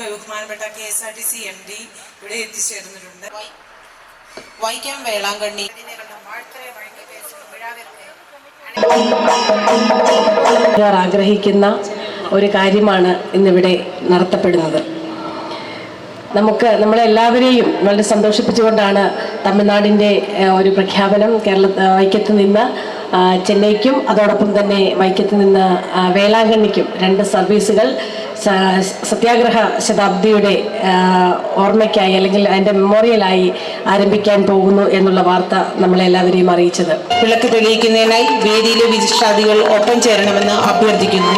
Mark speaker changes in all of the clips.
Speaker 1: ബഹുമാനപ്പെട്ട K S R T C M D ഇവിടെ എത്തിച്ചേർന്നിട്ടുണ്ട്. വൈക്കം വേളാങ്കണ്ണി.
Speaker 2: ആഗ്രഹിക്കുന്ന ഒരു കാര്യമാണ് ഇന്നിവിടെ നടത്തപ്പെടുന്നത്. നമുക്ക് നമ്മളെല്ലാവരെയും വളരെ സന്തോഷിപ്പിച്ചുകൊണ്ടാണ് തമിഴ്നാടിന്റെ ഒരു പ്രഖ്യാപനം കേരള വൈക്കത്ത് നിന്ന് ചെന്നൈക്കും അതോടൊപ്പം തന്നെ വൈക്കത്ത് നിന്ന് വേളാങ്കണ്ണിക്കും രണ്ട് സർവീസുകൾ സത്യാഗ്രഹ ശതാബ്ദിയുടെ ആ, ഓർമ്മയ്ക്കായി അല്ലെങ്കിൽ അതിൻ്റെ മെമ്മോറിയലായി ആരംഭിക്കാൻ പോകുന്നു എന്നുള്ള വാർത്ത നമ്മളെല്ലാവരെയും അറിയിച്ചത്
Speaker 1: വിളക്ക് തെളിയിക്കുന്നതിനായി വേദിയിലെ വിശിഷ്ടാദികൾ ഒപ്പം ചേരണമെന്ന് അഭ്യർത്ഥിക്കുന്നു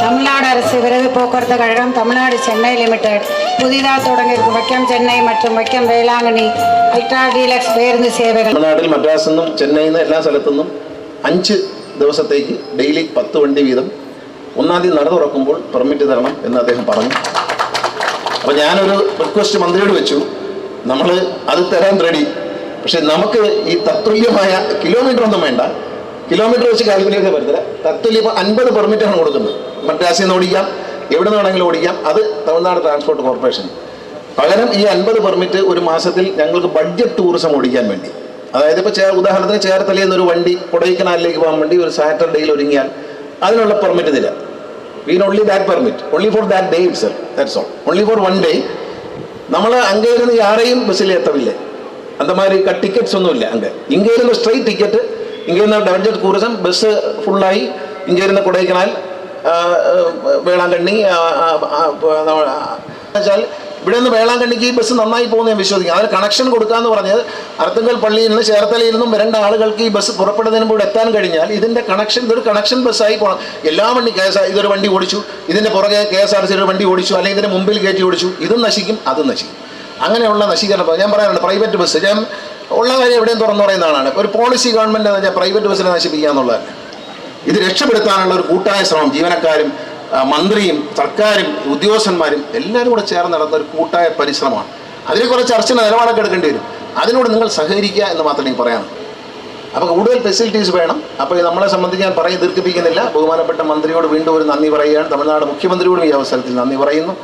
Speaker 3: தமிழ்நாடு அரசு விரைவு போக்குவரத்து கழகம் தமிழ்நாடு சென்னை லிமிடெட் புதிதாக தொடங்கியிருக்கும் வைக்கம் சென்னை மற்றும் வைக்கம் வேளாங்கண்ணி அல்ட்ரா டீலக்ஸ் பேருந்து சேவைகள்
Speaker 4: തമിഴ്നാട്ടിൽ മദ്രാസിൽ നിന്നും ചെന്നൈയിൽ നിന്ന് എല്ലാ സ്ഥലത്തു നിന്നും അഞ്ച് ദിവസത്തേക്ക് ഡെയിലി പത്ത് വണ്ടി വീതം ഒന്നാം തീയതി നട തുറക്കുമ്പോൾ പെർമിറ്റ് തരണം എന്ന് അദ്ദേഹം പറഞ്ഞു. അപ്പോൾ ഞാനൊരു റിക്വസ്റ്റ് മന്ത്രിയോട് വെച്ചു. നമ്മൾ അത് തരാൻ റെഡി പക്ഷെ നമുക്ക് ഈ തത്തുല്യമായ കിലോമീറ്റർ ഒന്നും വേണ്ട. കിലോമീറ്റർ വെച്ച് കാൽക്കുലേറ്റ് പറ്റത്തില്ല. തത്തുല്യം അൻപത് ആണ് കൊടുക്കുന്നത്. മദ്രാസിൽ നിന്ന് ഓടിക്കാം. എവിടെ നിന്ന് വേണമെങ്കിലും ഓടിക്കാം. അത് തമിഴ്നാട് ട്രാൻസ്പോർട്ട് കോർപ്പറേഷൻ പകരം ഈ അൻപത് പെർമിറ്റ് ഒരു മാസത്തിൽ ഞങ്ങൾക്ക് ബഡ്ജറ്റ് ടൂറിസം ഓടിക്കാൻ വേണ്ടി. അതായത് ഇപ്പോൾ ഉദാഹരണത്തിന് ചേർത്തലയിൽ നിന്ന് ഒരു വണ്ടി കൊടൈക്കനാലിലേക്ക് പോകാൻ വേണ്ടി ഒരു സാറ്റർഡേയിൽ ഒരുങ്ങിയാൽ അതിനുള്ള പെർമിറ്റ് തരിക when only that permit only for that day it sir that's all only for one day നമ്മൾ അങ്ങേ ആരെയും ബസ്സിൽ എത്തവില്ലേ അന്തമാതിരി ടിക്കറ്റ്സ് ഒന്നുമില്ല അങ്ങ് ഇങ്ങനെ ഇരുന്ന് സ്ട്രെയിറ്റ് ടിക്കറ്റ് ഇങ്ങനെ ഡെവലപ്ഡ് ടൂറിസം ബസ് ഫുള്ളായി ഇങ്ങനെ ഇരുന്ന് കൊടൈക്കനാൽ വേളാങ്കണ്ണി വെച്ചാൽ ഇവിടെ നിന്ന് വേളാങ്കണ്ണിക്ക് ഈ ബസ് നന്നായി പോകുന്ന ഞാൻ വിശ്വസിക്കുന്നു. അതിന് കണക്ഷൻ കൊടുക്കാന്ന് പറഞ്ഞത് അർത്തുങ്കൽ പള്ളിയിൽ നിന്ന് ചേർത്തലയിൽ നിന്നും വരേണ്ട ആളുകൾക്ക് ഈ ബസ് പുറപ്പെടുന്നതിന് മുമ്പ് എത്താൻ കഴിഞ്ഞാൽ ഇതിന്റെ കണക്ഷൻ ഇതൊരു കണക്ഷൻ ബസ്സായി പോകണം എല്ലാ വണ്ടി കെ എസ് ഇതൊരു വണ്ടി ഓടിച്ചു. ഇതിന്റെ പുറകെ കെ എസ് ആർ സി ഒരു വണ്ടി ഓടിച്ചു. അല്ലെങ്കിൽ ഇതിന്റെ മുമ്പിൽ കയറ്റി ഓടിച്ചു. ഇതും നശിക്കും അതും നശിക്കും. അങ്ങനെയുള്ള നശീകരണം. ഞാൻ പറയാറുണ്ട് പ്രൈവറ്റ് ബസ് ഞാൻ ഉള്ള കാര്യം എവിടെയും തുറന്നു പറയുന്ന ആളാണ്. ഒരു പോളിസി ഗവൺമെന്റ് എന്ന് പറഞ്ഞാൽ പ്രൈവറ്റ് ബസ്സിനെ നശിപ്പിക്കുക എന്നുള്ളതല്ല. ഇത് രക്ഷപ്പെടുത്താനുള്ള ഒരു കൂട്ടായ ശ്രമം ജീവനക്കാരും മന്ത്രിയും സർക്കാരും ഉദ്യോഗസ്ഥന്മാരും എല്ലാവരും കൂടെ ചേർന്ന് നടന്ന ഒരു കൂട്ടായ പരിശ്രമമാണ്. അതിനെ കുറച്ച് ചർച്ച നിലപാടൊക്കെ എടുക്കേണ്ടി വരും. അതിനോട് നിങ്ങൾ സഹകരിക്കുക എന്ന് മാത്രമേ എനിക്ക് പറയാനുള്ളൂ. അപ്പോൾ കൂടുതൽ ഫെസിലിറ്റീസ് വേണം. അപ്പോൾ നമ്മളെ സംബന്ധിച്ച് ഞാൻ പറയും ദീർഘിപ്പിക്കുന്നില്ല. ബഹുമാനപ്പെട്ട മന്ത്രിയോട് വീണ്ടും ഒരു നന്ദി പറയുകയാണ്. തമിഴ്നാട് മുഖ്യമന്ത്രിയോടും ഈ അവസരത്തിൽ നന്ദി പറയുന്നു.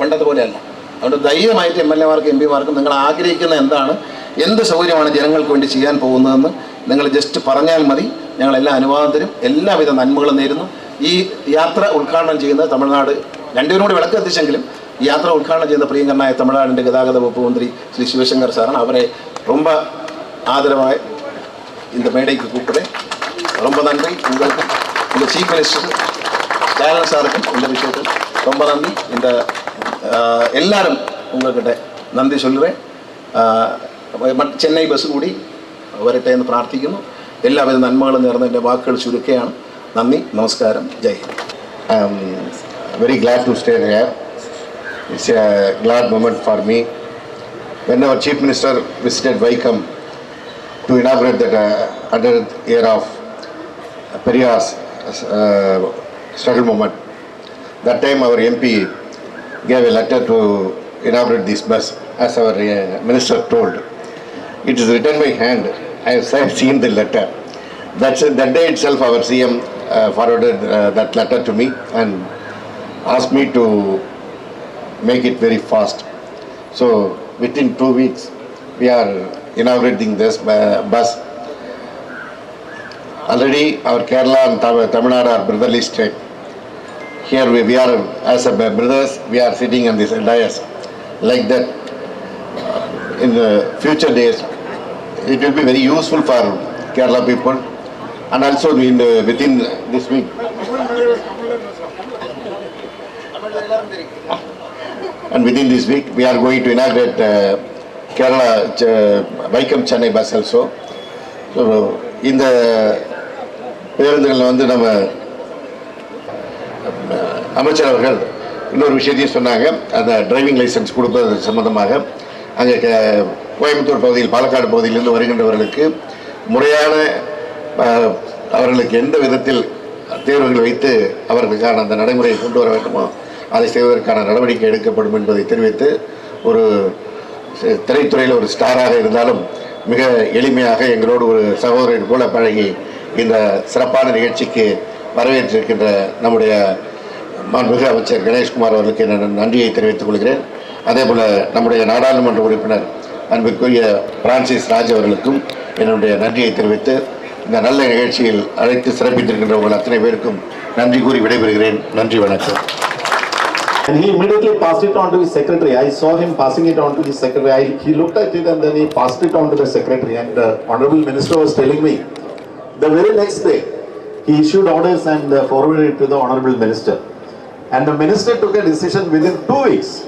Speaker 4: പണ്ടത്തെ പോലെയല്ല അതുകൊണ്ട് ധൈര്യമായിട്ട് എം എൽ എമാർക്കും എം പിമാർക്കും നിങ്ങൾ ആഗ്രഹിക്കുന്ന എന്താണ് എന്ത് സൗകര്യമാണ് ജനങ്ങൾക്ക് വേണ്ടി ചെയ്യാൻ പോകുന്നതെന്ന് നിങ്ങൾ ജസ്റ്റ് പറഞ്ഞാൽ മതി. ഞങ്ങൾ എല്ലാ അനുവാദം തരും. എല്ലാവിധ നന്മകളും നേരുന്നു. ഈ യാത്ര ഉദ്ഘാടനം ചെയ്യുന്നത് തമിഴ്നാട് രണ്ടുപേരും കൂടി വിളക്ക് എത്തിച്ചെങ്കിലും ഈ യാത്ര ഉദ്ഘാടനം ചെയ്യുന്ന പ്രിയങ്കരനായ തമിഴ്നാടിൻ്റെ ഗതാഗത വകുപ്പ് മന്ത്രി ശ്രീ ശിവശങ്കർ സാറാണ് അവരെ ரொம்ப ஆதரவாக இந்த மேடைக்கு கூப்பிடுறேன் ரொம்ப நன்றி உங்களுக்கு இந்த சீஃப் மினிஸ்டர் ஜெயலலிதா சாருக்கும் இந்த விஷயத்தில் ரொம்ப நன்றி இந்த ஆஹ், எல்லாரும் உங்ககிட்ட നന്ദി சொல்லுறேன் മറ്റ് ചെന്നൈ ബസ് കൂടി വരട്ടെ എന്ന് പ്രാർത്ഥിക്കുന്നു എല്ലാവിധ നന്മകളും നേർന്ന എൻ്റെ വാക്കുകൾ ചുരുക്കുകയാണ് നന്ദി നമസ്കാരം ജയ് Hind
Speaker 5: I'm very glad to stay here. It's a glad moment for me. When our Chief Minister visited Vaikom to inaugurate that uh, 100th year of Periyar's uh, struggle moment, that time our MP gave a letter to inaugurate this bus, as our uh, minister told. It is written by hand. I have seen the letter. That's that day itself our CM uh, forwarded uh, that letter to me and asked me to make it very fast. So within two weeks we are inaugurating this uh, bus. Already our Kerala and Tam- Tamil Nadu are brotherly state. Here we, we are as a brothers we are sitting on this dais like that. In the future days it will be very useful for Kerala people and also in the, within this week. And within this week, we are going to inaugurate uh, Kerala Ch- Vaikam Chennai bus also. So இந்த பேருந்துகளில் வந்து நம்ம uh, அமைச்சர் அவர்கள் இன்னொரு விஷயத்தையும் சொன்னாங்க அந்த டிரைவிங் லைசன்ஸ் கொடுப்பது சம்மந்தமாக அங்கே க- uh, கோயம்புத்தூர் பகுதியில் பாலக்காடு பகுதியிலிருந்து வருகின்றவர்களுக்கு முறையான அவர்களுக்கு எந்த விதத்தில் தேர்வுகள் வைத்து அவர்களுக்கான அந்த நடைமுறையை கொண்டு வர வேண்டுமோ அதை செய்வதற்கான நடவடிக்கை எடுக்கப்படும் என்பதை தெரிவித்து ஒரு திரைத்துறையில் ஒரு ஸ்டாராக இருந்தாலும் மிக எளிமையாக எங்களோடு ஒரு சகோதரன் போல பழகி இந்த சிறப்பான நிகழ்ச்சிக்கு வரவேற்றிருக்கின்ற நம்முடைய மாண்புமிகு அமைச்சர் கணேஷ்குமார் அவர்களுக்கு நான் நன்றியை தெரிவித்துக் கொள்கிறேன். அதே போல் நம்முடைய நாடாளுமன்ற உறுப்பினர் அன்பிற்குரிய பிரான்சிஸ் ராஜ் அவர்களுக்கும் என்னுடைய நன்றியை தெரிவித்து இந்த நல்ல நிகழ்ச்சியில் அழைத்து சிறப்பித்திருக்கின்ற உங்கள் அத்தனை பேருக்கும் நன்றி கூறி விடைபெறுகிறேன் நன்றி வணக்கம்
Speaker 6: And he immediately passed it on to his secretary. I saw him passing it on to his secretary. I, he looked at it and then he passed it on to the secretary. And the honorable minister was telling me, the very next day, he issued orders and uh, forwarded it to the honorable minister. And the minister took a decision within two weeks